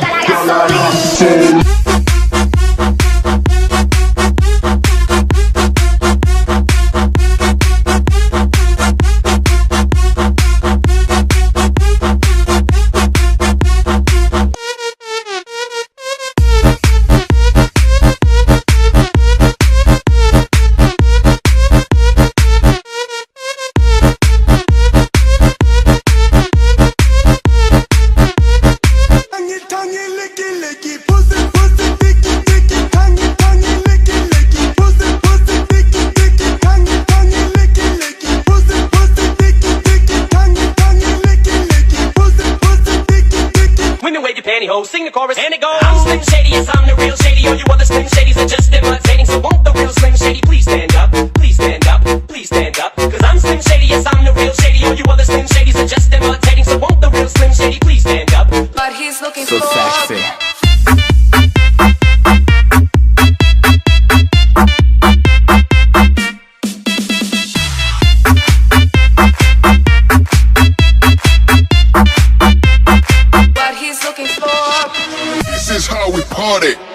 that I. dicky. Wave your pantyhose, sing the chorus, and it goes. I'm Slim Shady, yes, I'm the real Shady. All you other Slim Shadys are just imitating. So won't the real Slim Shady please stand up? Please stand up, please stand up. Cause I'm Slim Shady, yes, I'm the real Shady. All you other Slim Shadys are just imitating. So won't the real Slim Shady please stand up? But he's looking So for sexy. Is how we party.